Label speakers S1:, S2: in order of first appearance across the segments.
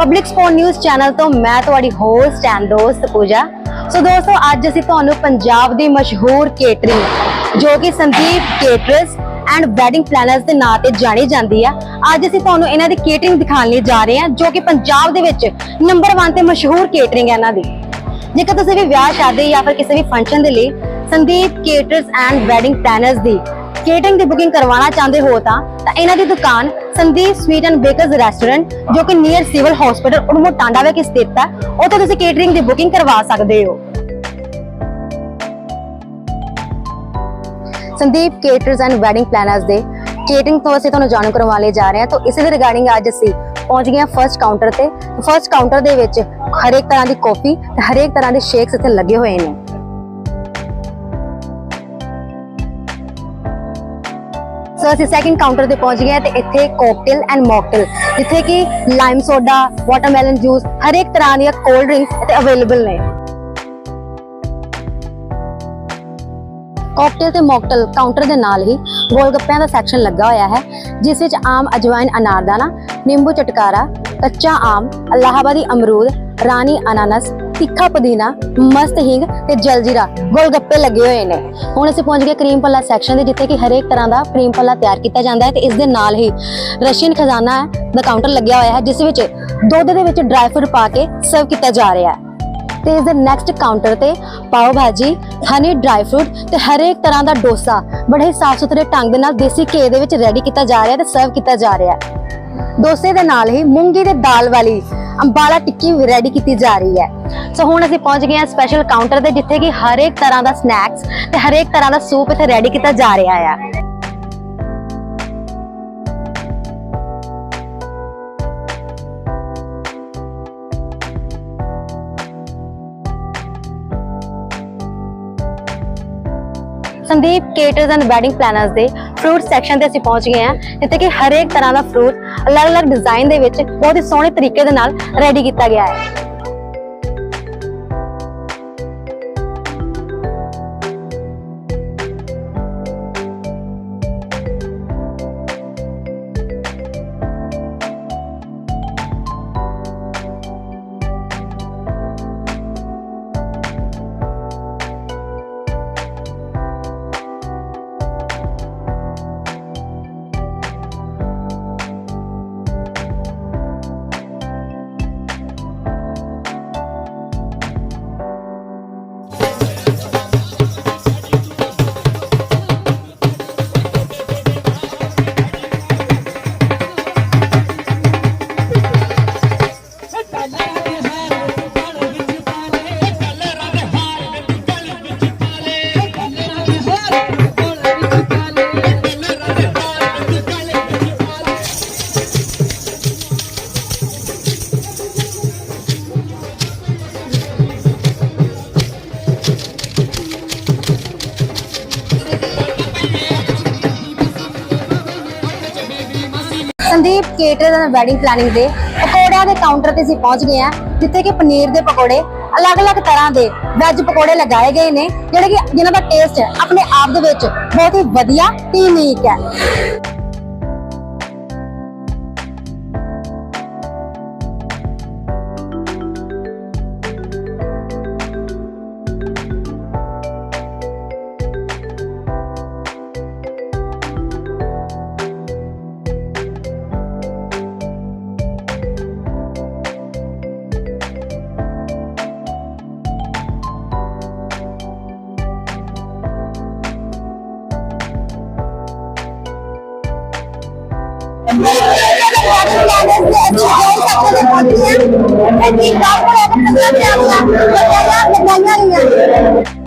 S1: Public support news channel ਤੋਂ ਮੈਂ ਤੁਹਾਡੀ ਹੋਸਟ ਐਂਡ ਦੋਸਤ ਪੂਜਾ। ਸੋ ਦੋਸਤੋ, ਅੱਜ ਅਸੀਂ ਤੁਹਾਨੂੰ ਪੰਜਾਬ ਦੀ ਮਸ਼ਹੂਰ ਕੇਟਰਿੰਗ ਜੋ ਕਿ Sandeep caterers and wedding planners ਦੇ ਨਾਂ ਤੇ ਜਾਣੀ ਜਾਂਦੀ ਆ। ਅੱਜ ਅਸੀਂ ਤੁਹਾਨੂੰ ਇਹਨਾਂ ਦੀ ਕੇਟਰਿੰਗ ਦਿਖਾਉਣ ਲਈ ਜਾ ਰਹੇ ਹਾਂ, ਜੋ ਕਿ ਪੰਜਾਬ ਦੇ ਵਿੱਚ ਨੰਬਰ 1 ਤੇ ਮਸ਼ਹੂਰ ਕੇਟਰਿੰਗ ਹੈ ਇਹਨਾਂ ਦੀ। ਜੇਕਰ ਤੁਸੀਂ ਵੀ ਵਿਆਹ ਸ਼ਾਦੀ ਜਾਂ ਫਿਰ ਕਿਸੇ ਵੀ ਫੰਕਸ਼ਨ ਦੇ ਲਈ Sandeep caterers and wedding planners the catering ਦੀ ਬੁਕਿੰਗ ਕਰਵਾਉਣਾ ਚਾਹੁੰਦੇ ਹੋ ਤਾਂ ਇਹਨਾਂ ਦੀ ਦੁਕਾਨ Sandeep sweet and bakers restaurant ਜੋ ਕਿ near civil hospital Urmar Tanda ਵਿਖੇ ਸਥਿਤ ਹੈ। ਉੱਥੇ ਤੁਸੀਂ ਕੇਟਰਿੰਗ ਦੀ ਬੁਕਿੰਗ ਕਰਵਾ ਸਕਦੇ ਹੋ। Sandeep caterers and wedding planners ਦੇ ਕੇਟਰਿੰਗ ਤੋਂ ਅਸੀਂ ਤੁਹਾਨੂੰ ਜਾਣੂ ਕਰਵਾਉਣ ਲਈ ਜਾ ਰਹੇ ਹਾਂ। ਤਾਂ ਇਸੇ ਦੇ ਰਿਗਾਰਡਿੰਗ ਅੱਜ ਅਸੀਂ ਪਹੁੰਚ ਗਏ ਹਾਂ ਫਰਸਟ ਕਾਊਂਟਰ ਤੇ। ਫਰਸਟ ਕਾਊਂਟਰ ਦੇ ਵਿੱਚ ਹਰੇਕ ਤਰ੍ਹਾਂ ਦੀ ਕਾਫੀ ਤੇ ਹਰੇਕ ਤਰ੍ਹਾਂ ਦੇ ਸ਼ੇਕਸ ਇੱਥੇ ਲੱਗੇ ਹੋਏ ਨੇ। ਸੋ ਅਸੀਂ ਸੈਕਿੰਡ ਕਾਊਂਟਰ ਤੇ ਪਹੁੰਚ ਗਏ ਤੇ ਇੱਥੇ ਕੋਕਟੇਲ ਐਂਡ ਮੌਕਟੇਲ ਜਿੱਥੇ ਕਿ ਲਾਈਮ ਸੋਡਾ ਵਾਟਰਮੈਲਨ ਜੂਸ ਹਰੇਕ ਤਰ੍ਹਾਂ ਦੀਆਂ ਕੋਲਡ ਡਰਿੰਕਸ ਇੱਥੇ ਅਵੇਲੇਬਲ ਨੇ। ਕਾਕਟੇਲ ਤੇ ਮੌਕਟੇਲ ਕਾਊਂਟਰ ਦੇ ਨਾਲ ਹੀ ਗੋਲ ਗੱਪਿਆਂ ਦਾ ਸੈਕਸ਼ਨ ਲੱਗਾ ਹੋਇਆ ਹੈ, ਜਿਸ ਵਿੱਚ ਆਮ ਅਜਵਾਇਨ ਅਨਾਰਦਾਨਾ, ਨਿੰਬੂ ਚਟਕਾਰਾ, ਕੱਚਾ ਆਮ, ਅਲਾਹਾਬਾਦੀ ਅਮਰੂਦ, ਰਾਣੀ ਅਨਾਨਸ ਤਿੱਖਾ ਪੁਦੀਨਾ, ਮਸਤ ਹਿੰਗ ਤੇ ਜਲਜੀਰਾ ਗੋਲਗੱਪੇ ਲੱਗੇ ਹੋਏ ਨੇ। ਹੁਣ ਅਸੀਂ ਪਹੁੰਚ ਗਏ ਕਰੀਮ ਪੱਲਾ ਸੈਕਸ਼ਨ ਦੇ, ਜਿੱਥੇ ਕਿ ਹਰੇਕ ਤਰ੍ਹਾਂ ਦਾ ਕਰੀਮ ਪੱਲਾ ਤਿਆਰ ਕੀਤਾ ਜਾਂਦਾ ਹੈ ਤੇ ਇਸ ਦੇ ਨਾਲ ਹੀ ਰਸ਼ੀਅਨ ਖਜ਼ਾਨਾ ਦਾ ਕਾਊਂਟਰ ਲੱਗਿਆ ਹੋਇਆ ਹੈ, ਜਿਸ ਵਿੱਚ ਦੁੱਧ ਦੇ ਵਿੱਚ ਡਰਾਈ ਫਰੂਟ ਪਾ ਕੇ ਸਰਵ ਕੀਤਾ ਜਾ ਰਿਹਾ ਹੈ। ਤੇ ਇਸ ਦੇ ਨੈਕਸਟ ਕਾਊਂਟਰ ਤੇ ਪਾਓ ਭਾਜੀ ਹਨੀ ਡਰਾਈ ਫਰੂਟ ਤੇ ਹਰੇਕ ਤਰ੍ਹਾਂ ਦਾ ਡੋਸਾ, ਬੜੇ ਹੀ ਸਾਫ਼ ਸੁਥਰੇ ਢੰਗ ਦੇ ਨਾਲ ਦੇਸੀ ਘੇ ਦੇ ਵਿੱਚ ਰੈਡੀ ਕੀਤਾ ਜਾ ਰਿਹਾ ਤੇ ਸਰਵ ਕੀਤਾ ਜਾ ਰਿਹਾ ਹੈ। ਡੋਸੇ ਦੇ ਨਾਲ ਹੀ ਮੂੰਗੀ ਦੇ ਦਾਲ ਵਾਲੀ ਅੰਬਾਲਾ ਟਿੱਕੀ ਵੀ ਰੈਡੀ ਕੀਤੀ ਜਾ ਰਹੀ ਹੈ। ਸੋ ਹੁਣ ਅਸੀਂ ਪਹੁੰਚ ਗਏ ਹਾਂ ਸਪੈਸ਼ਲ ਕਾਊਂਟਰ ਤੇ, ਜਿੱਥੇ ਕਿ ਹਰੇਕ ਤਰ੍ਹਾਂ ਦਾ ਸਨੈਕਸ ਤੇ ਹਰੇਕ ਤਰ੍ਹਾਂ ਦਾ ਸੂਪ ਇੱਥੇ ਰੈਡੀ ਕੀਤਾ ਜਾ ਰਿਹਾ ਹੈ Sandeep caterers and wedding planners ਦੇ ਫਰੂਟ ਸੈਕਸ਼ਨ ਤੇ ਅਸੀਂ ਪਹੁੰਚ ਗਏ ਹਾਂ, ਜਿੱਥੇ ਕਿ ਹਰੇਕ ਤਰ੍ਹਾਂ ਦਾ ਫਰੂਟ ਅਲੱਗ-ਅਲੱਗ ਡਿਜ਼ਾਈਨ ਦੇ ਵਿੱਚ ਬਹੁਤ ਹੀ ਸੋਹਣੇ ਤਰੀਕੇ ਦੇ ਨਾਲ ਰੈਡੀ ਕੀਤਾ ਗਿਆ ਹੈ। Sandeep caterers and wedding planning ਦੇ ਪਕੌੜਿਆਂ ਦੇ ਕਾਊਂਟਰ ਤੇ ਅਸੀਂ ਪਹੁੰਚ ਗਏ ਹਾਂ। ਜਿੱਥੇ ਕਿ ਪਨੀਰ ਦੇ ਪਕੌੜੇ ਅਲੱਗ-ਅਲੱਗ ਤਰ੍ਹਾਂ ਦੇ ਵੈਜ ਪਕੌੜੇ ਲਗਾਏ ਗਏ ਨੇ, ਜਿਹੜੇ ਕਿ ਜਿਨ੍ਹਾਂ ਦਾ ਟੇਸਟ ਆਪਣੇ ਆਪ ਦੇ ਵਿੱਚ ਬਹੁਤ ਹੀ ਵਧੀਆ ਤੇ ਯੂਨੀਕ ਹੈ। Thank you.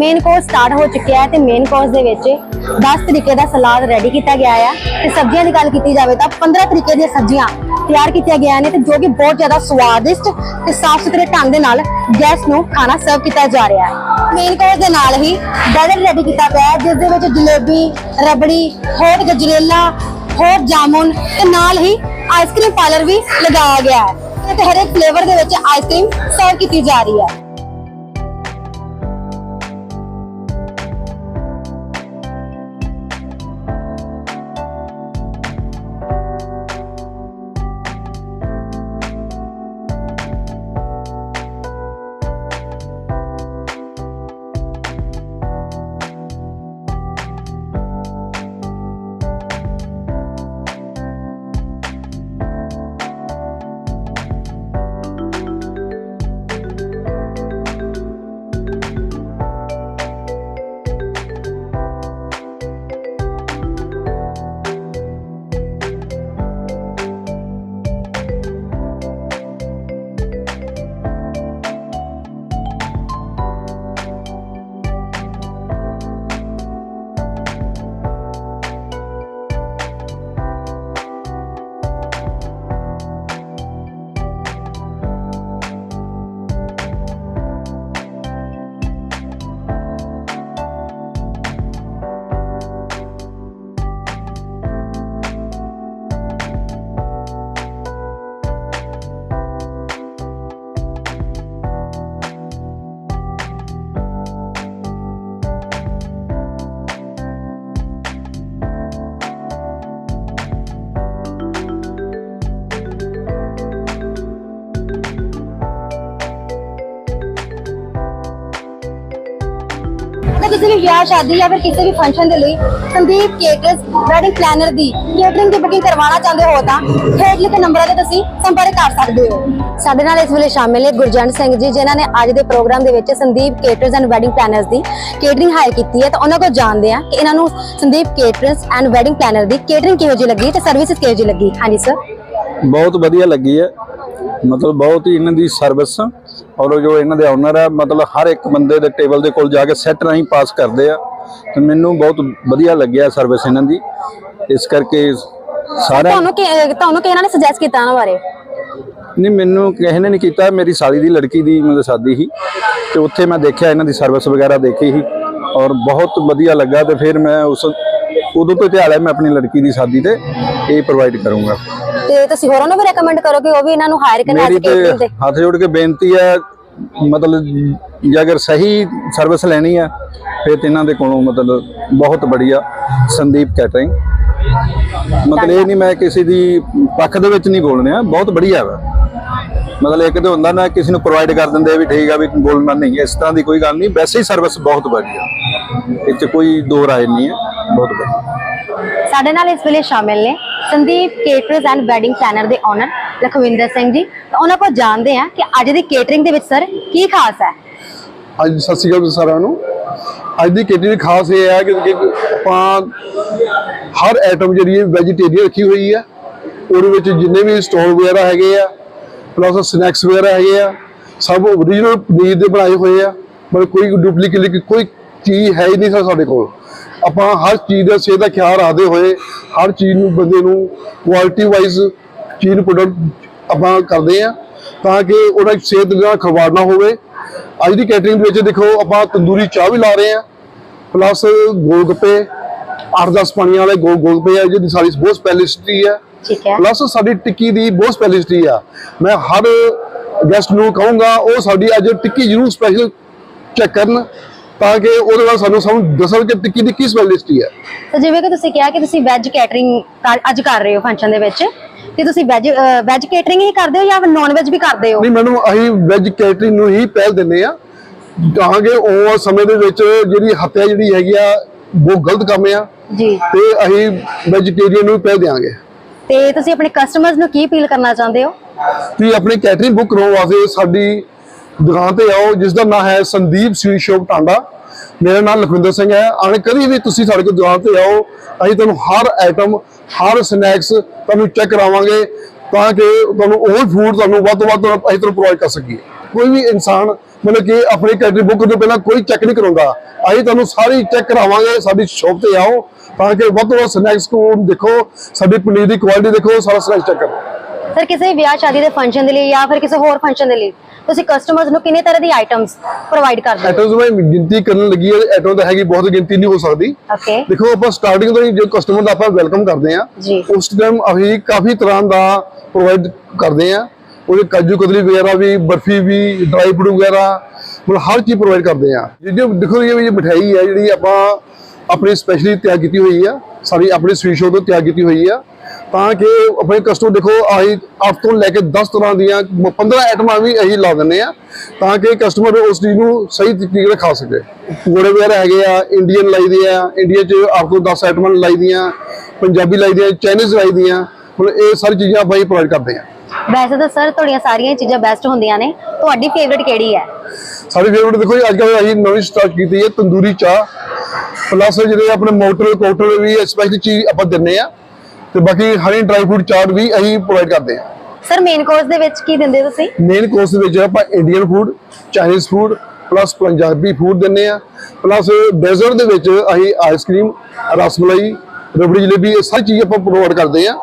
S1: Main course start ਹੋ ਚੁੱਕਿਆ ਹੈ ਤੇ ਮੇਨ ਕੋਰਸ ਦੇ ਵਿੱਚ 10 ਤਰੀਕੇ ਦਾ ਸਲਾਦ ਰੈਡੀ ਕੀਤਾ ਗਿਆ ਹੈ ਤੇ ਸਬਜ਼ੀਆਂ ਦੀ ਗੱਲ ਕੀਤੀ ਜਾਵੇ ਤਾਂ 15 ਤਰੀਕੇ ਦੀਆਂ ਸਬਜ਼ੀਆਂ ਤਿਆਰ ਕੀਤੀਆਂ ਗਈਆਂ ਨੇ ਤੇ ਜੋ ਕਿ ਬਹੁਤ ਜ਼ਿਆਦਾ ਸਵਾਦਿਸ਼ਟ ਤੇ ਸਾਫ਼ ਸੁਥਰੇ ਢੰਗ ਦੇ ਨਾਲ ਗੈਸਟ ਨੂੰ ਖਾਣਾ ਸਰਵ ਕੀਤਾ ਜਾ ਰਿਹਾ ਹੈ। ਮੇਨ ਕੋਰਸ ਦੇ ਨਾਲ ਹੀ ਡੈਜ਼ਰਟ ਰੈਡੀ ਕੀਤਾ ਪਿਆ ਹੈ, ਜਿਸ ਦੇ ਵਿੱਚ ਜਲੇਬੀ, ਰਬੜੀ, ਹੋਰ ਗਜਰੇਲਾ, ਹੋਰ ਜਾਮੁਨ ਤੇ ਨਾਲ ਹੀ ਆਈਸਕ੍ਰੀਮ ਪਾਰਲਰ ਵੀ ਲਗਾਇਆ ਗਿਆ ਹੈ। ਤੇ ਹਰੇਕ ਫਲੇਵਰ ਦੇ ਵਿੱਚ ਆਈਸਕ੍ਰੀਮ ਸਰਵ ਕੀਤੀ ਜਾ ਰਹੀ ਹੈ। ਕਿਸੇ ਵੀ ਵਿਆਹ ਸ਼ਾਦੀ ਜਾਂ ਫਿਰ ਕਿਸੇ ਵੀ ਫੰਕਸ਼ਨ ਦੇ ਲਈ ਸੰਦੀਪ ਕੇਟਰਸ ਵੈਡਿੰਗ ਪਲੈਨਰ ਦੀ ਕੇਟਰਿੰਗ ਦੀ ਬੁਕਿੰਗ ਕਰਵਾਉਣਾ ਚਾਹੁੰਦੇ ਹੋ ਤਾਂ ਹੇਠ ਲਿਖੇ ਨੰਬਰਾਂ ਤੇ ਤੁਸੀਂ ਸੰਪਰਕ ਕਰ ਸਕਦੇ ਹੋ। ਸਾਡੇ ਨਾਲ ਇਸ ਵੇਲੇ ਸ਼ਾਮਿਲ ਹੈ ਗੁਰਜੰਟ ਸਿੰਘ ਜੀ ਜਿਨ੍ਹਾਂ ਨੇ ਅੱਜ ਦੇ ਪ੍ਰੋਗਰਾਮ ਦੇ ਵਿੱਚ Sandeep caterers and wedding planners the catering hire ਕੀਤੀ ਹੈ। ਤਾਂ ਉਹਨਾਂ ਕੋਲ ਜਾਣਦੇ ਆ ਕਿ ਇਹਨਾਂ ਨੂੰ Sandeep caterers and wedding planner the catering ਕਿਹੋ ਜਿਹੀ ਲੱਗੀ ਤੇ ਸਰਵਿਸਿਜ਼ ਕਿਹੋ ਜਿਹੀ ਲੱਗੀ। ਹਾਂਜੀ ਸਰ
S2: ਬਹੁਤ ਵਧੀਆ ਲੱਗੀ ਹੈ। ਮਤਲਬ ਬਹੁਤ ਹੀ ਇਹਨਾਂ ਦੀ ਸਰਵਿਸ ਔਰ ਜੋ ਇਹਨਾਂ ਦੇ ਓਨਰ ਹੈ ਮਤਲਬ ਹਰ ਇੱਕ ਬੰਦੇ ਦੇ ਟੇਬਲ ਦੇ ਕੋਲ ਜਾ ਕੇ ਸੈੱਟ ਰਾਹੀਂ ਪਾਸ ਕਰਦੇ ਆ। ਤੇ ਮੈਨੂੰ ਬਹੁਤ ਵਧੀਆ ਲੱਗਿਆ ਸਰਵਿਸ ਇਹਨਾਂ ਦੀ। ਇਸ ਕਰਕੇ ਸਾਰਾ
S1: ਤੁਹਾਨੂੰ ਕਿ ਤੁਹਾਨੂੰ ਕਿਹਨਾਂ ਨੇ ਸੁਜੈਸਟ ਕੀਤਾ ਉਹਨਾਂ ਬਾਰੇ?
S2: ਨਹੀਂ ਮੈਨੂੰ ਕਿਸੇ ਨੇ ਨਹੀਂ ਕੀਤਾ। ਮੇਰੀ ਸਾਲੀ ਦੀ ਲੜਕੀ ਦੀ ਮਤਲਬ ਸ਼ਾਦੀ ਸੀ ਤੇ ਉੱਥੇ ਮੈਂ ਦੇਖਿਆ ਇਹਨਾਂ ਦੀ ਸਰਵਿਸ ਵਗੈਰਾ ਦੇਖੀ ਸੀ ਔਰ ਬਹੁਤ ਵਧੀਆ ਲੱਗਾ ਤੇ ਫਿਰ ਮੈਂ ਉਸ ਉਦੋਂ ਤੋਂ ਧਿਆਨ ਲਿਆ ਮੈਂ ਆਪਣੀ ਲੜਕੀ ਦੀ ਸ਼ਾਦੀ ਤੇ ਇਹ ਪ੍ਰੋਵਾਈਡ ਕਰੂੰਗਾ।
S1: ਤੇ ਤੁਸੀਂ ਹੋਰਾਂ ਨੂੰ ਵੀ ਰეკਮੈਂਡ ਕਰੋ ਕਿ ਉਹ ਵੀ ਇਹਨਾਂ ਨੂੰ ਹਾਇਰ ਕਰਨ
S2: ਮੇਰੀ
S1: ਕੇਟਰਿੰਗ
S2: ਤੇ
S1: ਤੇ
S2: ਹੱਥ ਜੋੜ ਕੇ ਬੇਨਤੀ ਹੈ ਮਤਲਬ ਜੇ ਅਗਰ ਸਹੀ ਸਰਵਿਸ ਲੈਣੀ ਹੈ ਫਿਰ ਤੇ ਇਹਨਾਂ ਦੇ ਕੋਲੋਂ ਮਤਲਬ ਬਹੁਤ ਬੜੀਆ ਸੰਦੀਪ ਕੈਟਰਿੰਗ ਮਤਲਬ ਇਹ ਨਹੀਂ ਮੈਂ ਕਿਸੇ ਦੀ ਪੱਖ ਦੇ ਵਿੱਚ ਨਹੀਂ ਬੋਲਣਿਆ ਬਹੁਤ ਬੜੀਆ ਵਾ। ਮਤਲਬ ਇੱਕ ਤੇ ਹੁੰਦਾ ਨਾ ਕਿਸੇ ਨੂੰ ਪ੍ਰੋਵਾਈਡ ਕਰ ਦਿੰਦੇ ਆ ਵੀ ਠੀਕ ਆ ਵੀ ਬੋਲਣਾ ਨਹੀਂ ਇਸ ਤਰ੍ਹਾਂ ਦੀ ਕੋਈ ਗੱਲ ਨਹੀਂ ਵੈਸੇ ਹੀ ਸਰਵਿਸ ਬਹੁਤ ਵਧੀਆ। ਇਹ 'ਚ ਕੋਈ ਦੋ ਰਾਏ ਨਹੀਂ ਹੈ ਬਹੁਤ ਵਧੀਆ।
S1: ਸਾਡੇ ਨਾਲ ਇਸ ਵੇਲੇ ਸ਼ਾਮਿਲ ਨੇ। Sandeep caterers and wedding planner ਦੇ ਓਨਰ ਲਖਵਿੰਦਰ ਸਿੰਘ ਜੀ। ਤਾਂ ਉਹਨਾਂ ਕੋਲ ਜਾਣਦੇ ਆ ਕਿ ਅੱਜ ਦੀ ਕੇਟਰਿੰਗ ਦੇ ਵਿੱਚ ਸਰ ਕੀ ਖਾਸ ਹੈ।
S3: ਅੱਜ ਸਤਿ ਸ਼੍ਰੀ ਅਕਾਲ ਸਾਰਿਆਂ ਨੂੰ। ਅੱਜ ਦੀ ਕੇਟਰੀ ਖਾਸ ਇਹ ਹੈ ਕਿ ਆਪਾਂ ਹਰ ਆਈਟਮ ਜਿਹੜੀ ਹੈ ਵੈਜੀਟੇਰੀਅਨ ਰੱਖੀ ਹੋਈ ਹੈ। ਉਹਦੇ ਵਿੱਚ ਜਿੰਨੇ ਵੀ ਸਟਾਲ ਵਗੈਰਾ ਹੈਗੇ ਆ ਪਲੱਸ ਸਨੈਕਸ ਵਗੈਰਾ ਹੈਗੇ ਆ, ਸਭ ਓਰੀਜਨਲ ਪਨੀਰ ਦੇ ਬਣਾਏ ਹੋਏ ਆ। ਮਤਲਬ ਕੋਈ ਡੁਪਲੀਕੇਟ ਕੋਈ ਚੀਜ਼ ਹੈ ਹੀ ਨਹੀਂ ਸਰ ਸਾਡੇ ਕੋਲ। ਆਪਾਂ ਹਰ ਚੀਜ਼ ਦਾ ਸਿਹਤ ਦਾ ਖਿਆਲ ਰੱਖਦੇ ਹੋਏ ਹਰ ਚੀਜ਼ ਨੂੰ ਬੰਦੇ ਨੂੰ ਕੁਆਲਿਟੀ ਵਾਈਜ਼ ਚੀਜ਼ ਨੂੰ ਪ੍ਰੋਡਕਟ ਆਪਾਂ ਕਰਦੇ ਆ ਤਾਂ ਕਿ ਉਹਨਾਂ ਦੀ ਸਿਹਤ ਦਾ ਖਰਵਾੜ ਨਾ ਹੋਵੇ। ਅੱਜ ਦੀ ਕੈਟਰਿੰਗ ਵਿੱਚ ਦੇਖੋ ਆਪਾਂ ਤੰਦੂਰੀ ਚਾਹ ਵੀ ਲਾ ਰਹੇ ਆ ਪਲੱਸ ਗੋਲ ਗੱਪੇ 8-10 ਪਾਣੀਆਂ ਵਾਲੇ ਗੋਲ ਗੋਲ ਗੱਪੇ ਆ ਜਿਹਦੀ ਸਾਡੀ ਬਹੁਤ ਸਪੈਸ਼ਲਿਸਟੀ
S1: ਠੀਕ ਹੈ।
S3: ਪਲੱਸ ਸਾਡੀ ਟਿੱਕੀ ਦੀ ਬਹੁਤ ਸਪੈਸ਼ਲਿਸਟੀ ਆ। ਮੈਂ ਹਰ ਗੈਸਟ ਨੂੰ ਕਹੂੰਗਾ ਉਹ ਸਾਡੀ ਅੱਜ ਟਿੱਕੀ ਜ਼ਰੂਰ ਸਪੈਸ਼ਲ ਚੈੱਕ ਕਰਨ। ਤਾਂ ਕਿ ਉਹਦੇ ਨਾਲ ਸਾਨੂੰ ਸਮਝ ਦੱਸਣ ਕਿ ਟਿੱਕੀ ਦੀ ਕੀ ਸਪੈਸ਼ਲਿਸਟੀ ਹੈ।
S1: ਤਾਂ ਜਿਵੇਂ ਕਿ ਤੁਸੀਂ ਕਿਹਾ ਕਿ ਤੁਸੀਂ ਵੈਜ ਕੇਟਰਿੰਗ ਅੱਜ ਕਰ ਰਹੇ ਹੋ ਫੰਕਸ਼ਨ ਦੇ ਵਿੱਚ ਤੇ ਤੁਸੀਂ ਵੈਜ ਵੈਜ ਕੇਟਰਿੰਗ ਹੀ ਕਰਦੇ ਹੋ ਜਾਂ ਨਾਨ ਵੈਜ ਵੀ ਕਰਦੇ ਹੋ?
S3: ਨਹੀਂ ਮੈਡਮ ਅਸੀਂ ਵੈਜ ਕੈਟਰਿੰਗ ਨੂੰ ਹੀ ਪਹਿਲ ਦਿੰਦੇ ਆ ਤਾਂ ਕਿ ਉਹ ਸਮੇਂ ਦੇ ਵਿੱਚ ਜਿਹੜੀ ਹੱਤਿਆ ਜਿਹੜੀ ਹੈਗੀ ਆ ਉਹ ਗਲਤ ਕੰਮ ਆ।
S1: ਜੀ।
S3: ਤੇ ਅਸੀਂ ਵੈਜੀਟੇਰੀਅਨ ਨੂੰ ਵੀ ਪਹਿਲ
S1: ਤੇ ਤੁਸੀਂ ਆਪਣੇ ਕਸਟਮਰਸ ਨੂੰ ਕੀ ਅਪੀਲ ਕਰਨਾ ਚਾਹੁੰਦੇ ਹੋ?
S3: ਤੁਸੀਂ ਆਪਣੀ ਕੈਟਰਿੰਗ ਬੁੱਕ ਕਰਾਉਣ ਵਾਸਤੇ ਸਾਡੀ ਦੁਕਾਨ ਤੇ ਆਓ, ਜਿਸ ਦਾ ਨਾਮ ਹੈ ਸੰਦੀਪ ਸਵੀਟ ਸ਼ੌਪ ਟਾਂਡਾ ਮੇਰਾ ਨਾਮ ਲਖਵਿੰਦਰ ਸਿੰਘ ਹੈ। ਆਣੇ ਕਦੀ ਵੀ ਤੁਸੀਂ ਸਾਡੇ ਕੋਲ ਦੁਕਾਨ ਤੇ ਆਓ, ਅਸੀਂ ਤੁਹਾਨੂੰ ਹਰ ਆਈਟਮ ਹਰ ਸਨੈਕਸ ਤੁਹਾਨੂੰ ਚੈੱਕ ਕਰਾਵਾਂਗੇ ਤਾਂ ਕਿ ਤੁਹਾਨੂੰ ਉਹ ਫੂਡ ਤੁਹਾਨੂੰ ਵੱਧ ਤੋਂ ਵੱਧ ਅਸੀਂ ਤੁਹਾਨੂੰ ਪ੍ਰੋਵਾਈਡ ਕਰ ਸਕੀਏ। ਕੋਈ ਵੀ ਇਨਸਾਨ, ਮਤਲਬ ਕਿ ਆਪਣੀ ਕੈਟਰਿੰਗ ਬੁੱਕ ਤੋਂ ਪਹਿਲਾਂ ਕੋਈ ਚੈੱਕ ਨਹੀਂ ਕਰਾਉਂਦਾ। ਅਸੀਂ ਤੁਹਾਨੂੰ ਸਾਰੀ ਚੈੱਕ ਕਰਾਵਾਂਗੇ, ਸਾਡੀ ਸ਼ੌਪ ਤੇ ਆਓ ਤਾਂ ਕਿ ਵੱਧ ਤੋਂ ਵੱਧ ਸਨੈਕਸ ਨੂੰ ਦੇਖੋ, ਸਾਡੀ ਪਨੀਰ ਦੀ ਕੁਆਲਿਟੀ ਦੇਖੋ, ਸਾਰਾ ਸਨੈਕਸ ਚੈੱਕ ਕਰੋ।
S1: ਸਰ ਕਿਸੇ ਵਿਆਹ ਸ਼ਾਦੀ ਦੇ ਫੰਕਸ਼ਨ ਦੇ ਲਈ ਜਾਂ ਫਿਰ ਕਿਸੇ ਹੋਰ ਫੰਕਸ਼ਨ ਦੇ ਲਈ ਤੁਸੀਂ ਕਸਟਮਰਸ ਨੂੰ ਕਿੰਨੇ ਤਰ੍ਹਾਂ ਦੀ ਆਈਟਮਸ ਪ੍ਰੋਵਾਈਡ ਕਰਦੇ ਹੋ?
S3: ਆਈਟਮਸ ਮੈਂ ਗਿਣਤੀ ਕਰਨ ਲੱਗੀ ਹੈ ਆਈਟਮ ਤਾਂ ਹੈਗੀ ਬਹੁਤ ਗਿਣਤੀ ਨਹੀਂ ਹੋ ਸਕਦੀ।
S1: ਓਕੇ
S3: ਦੇਖੋ ਆਪਾਂ ਸਟਾਰਟਿੰਗ ਤੋਂ ਹੀ ਜੋ ਕਸਟਮਰ ਦਾ ਆਪਾਂ ਵੈਲਕਮ ਕਰਦੇ ਆ
S1: ਜੀ।
S3: ਉਸ ਟਾਈਮ ਅਸੀਂ ਕਾਫੀ ਤਰ੍ਹਾਂ ਦਾ ਪ੍ਰੋਵਾਈਡ ਕਰਦੇ ਆ ਉਹਦੇ ਕਾਜੂ ਕਤਲੀ ਵਗੈਰਾ ਵੀ ਬਰਫੀ ਵੀ ਡਰਾਈ ਫਰੂਟ ਵਗੈਰਾ ਮਤਲਬ ਹਰ ਚੀਜ਼ ਪ੍ਰੋਵਾਈਡ ਕਰਦੇ ਆ ਜਿਹੜੀ ਦੇਖੋ ਇਹ ਵੀ ਮਠਿਆਈ ਹੈ ਜਿਹੜੀ ਆਪਾਂ ਆਪਣੀ ਸਪੈਸ਼ਲੀ ਤਿਆਰ ਕੀਤੀ ਹੋਈ ਆ ਸਾਰੀ ਆਪਣੀ ਸਵੀਟ ਸ਼ੋਪ ਤੋਂ ਤਿਆਰ ਕੀਤੀ ਹੋਈ ਆ ਤਾਂ ਕਿ ਆਪਣੇ ਕਸਟਮਰ ਦੇਖੋ ਆਹੀ 8 ਤੋਂ ਲੈ ਕੇ 10 ਤਰ੍ਹਾਂ ਦੀਆਂ 15 ਆਈਟਮਾਂ ਵੀ ਅਸੀਂ ਲਾ ਦਿੰਦੇ ਆ ਤਾਂ ਕਿ ਕਸਟਮਰ ਉਸ ਚੀਜ਼ ਨੂੰ ਸਹੀ ਤਰੀਕੇ ਨਾਲ ਖਾ ਸਕੇ। ਪਕੌੜੇ ਵਗੈਰਾ ਹੈਗੇ ਆ ਇੰਡੀਅਨ ਲਾਈਦੇ ਆ ਇੰਡੀਆ 'ਚ ਆਪ ਤੋਂ 10 ਆਈਟਮਾਂ ਲਾਈ ਦੀਆਂ ਪੰਜਾਬੀ ਲਾਈ ਦੀਆਂ ਚਾਈਨੀਜ਼ ਲਾਈ ਦੀਆਂ ਮਤਲਬ ਇਹ ਸਾਰੀ ਚੀਜ਼ਾਂ ਆਪਾਂ ਹੀ ਪ੍ਰੋਵਾਈਡ ਕਰਦੇ ਆ।
S1: ਵੈਸੇ ਤਾਂ ਸਰ ਤੁਹਾਡੀਆਂ ਸਾਰੀਆਂ ਚੀਜ਼ਾਂ ਬੈਸਟ ਹੁੰਦੀਆਂ ਨੇ। ਤੁਹਾਡੀ ਫੇਵਰਿਟ ਕਿਹੜੀ ਹੈ?
S3: ਸਾਡੀ ਫੇਵਰਟ ਦੇਖੋ ਜੀ ਅੱਜ ਕੱਲ੍ਹ ਅਸੀਂ ਨਵੀਂ ਸਟਾਰਟ ਕੀਤੀ ਹੈ ਤੰਦੂਰੀ ਚਾਹ। ਪਲੱਸ ਜਿਹੜੇ ਆਪਣੇ ਮੋਟਰ ਕੋਟਰ ਵੀ ਸਪੈਸ਼ਲ ਚੀਜ਼ ਆਪਾਂ ਦਿੰਨੇ ਆ ਤੇ ਬਾਕੀ ਹਨੀ ਡਰਾਈ ਫਰੂਟ ਚਾਟ ਵੀ ਅਸੀਂ ਪ੍ਰੋਵਾਈਡ ਕਰਦੇ ਆ
S1: ਸਰ ਮੇਨ ਕੋਰਸ ਦੇ ਵਿੱਚ ਕੀ ਦਿੰਦੇ ਤੁਸੀਂ?
S3: ਮੇਨ ਕੋਰਸ ਦੇ ਵਿੱਚ ਆਪਾਂ Indian food Chinese food plus Punjabi food ਦਿੰਨੇ ਆ ਪਲੱਸ ਡੈਜ਼ਰਟ ਦੇ ਵਿੱਚ ਅਸੀਂ ਆਈਸਕ੍ਰੀਮ ਰਸਮਲਾਈ ਰਬੜੀ ਜਲੇਬੀ ਇਹ ਸਾਰੀ ਚੀਜ਼ ਆਪਾਂ ਪ੍ਰੋਵਾਈਡ ਕਰਦੇ ਆ